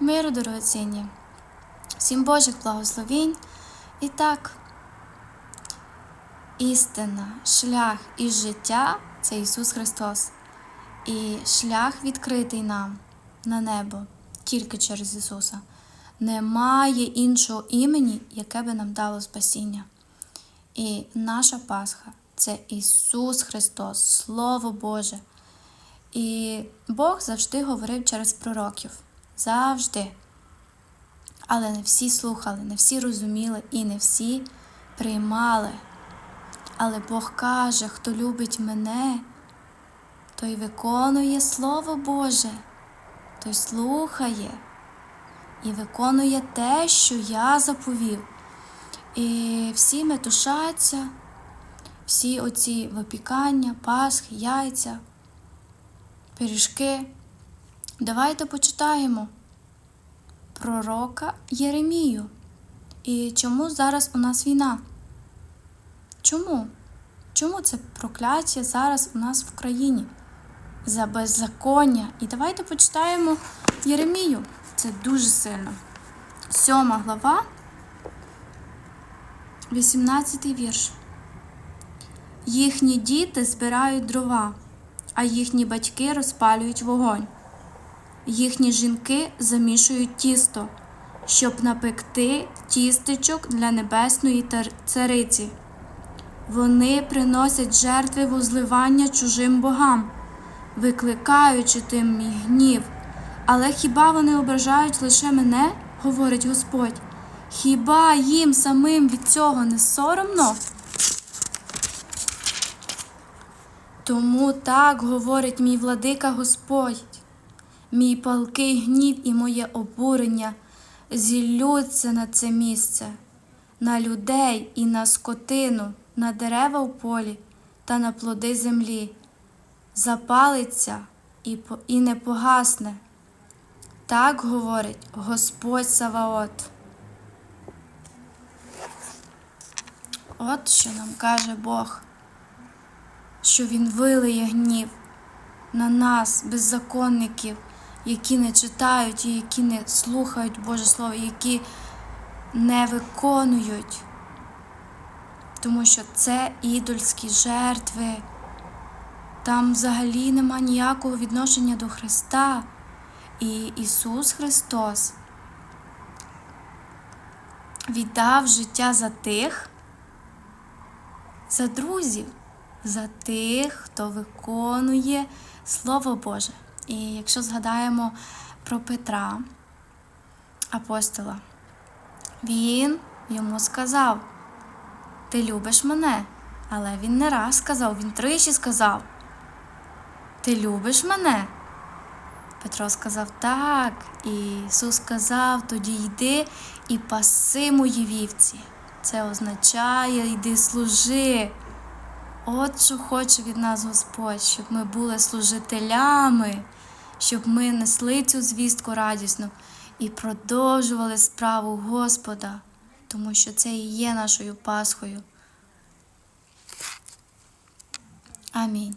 Миру дорогоцінні, всім Божих благословінь. І так, істина, шлях і життя це Ісус Христос. І шлях відкритий нам на небо тільки через Ісуса. Немає іншого імені, яке би нам дало спасіння. І наша Пасха це Ісус Христос, Слово Боже. І Бог завжди говорив через пророків. Завжди. Але не всі слухали, не всі розуміли і не всі приймали. Але Бог каже, хто любить мене, той виконує Слово Боже, той слухає і виконує те, що я заповів. І всі метушаться, всі оці випікання, пасхи, яйця, пиріжки. Давайте почитаємо пророка Єремію. І чому зараз у нас війна? Чому? Чому це прокляття зараз у нас в країні? За беззаконня. І давайте почитаємо Єремію. Це дуже сильно. Сьома глава, 18 вірш. Їхні діти збирають дрова, а їхні батьки розпалюють вогонь. Їхні жінки замішують тісто, щоб напекти тістечок для небесної цариці. Вони приносять жертви возливання чужим богам, викликаючи тим мій гнів. Але хіба вони ображають лише мене, говорить Господь? Хіба їм самим від цього не соромно? Тому так говорить мій владика Господь. Мій палкий гнів і моє обурення зіллються на це місце, на людей і на скотину, на дерева в полі та на плоди землі. Запалиться і, по- і не погасне. Так говорить Господь Саваот. От що нам каже Бог, що Він вилиє гнів на нас, беззаконників, які не читають і які не слухають Боже Слово, які не виконують, тому що це ідольські жертви. Там взагалі нема ніякого відношення до Христа. І Ісус Христос віддав життя за тих, за друзів, за тих, хто виконує Слово Боже. І якщо згадаємо про Петра, апостола, він йому сказав: Ти любиш мене? Але він не раз сказав, він тричі сказав: Ти любиш мене? Петро сказав так, і Ісус сказав, тоді йди і паси мої вівці. Це означає йди служи. От що хоче від нас Господь, щоб ми були служителями, щоб ми несли цю звістку радісну і продовжували справу Господа, тому що це і є нашою Пасхою. Амінь.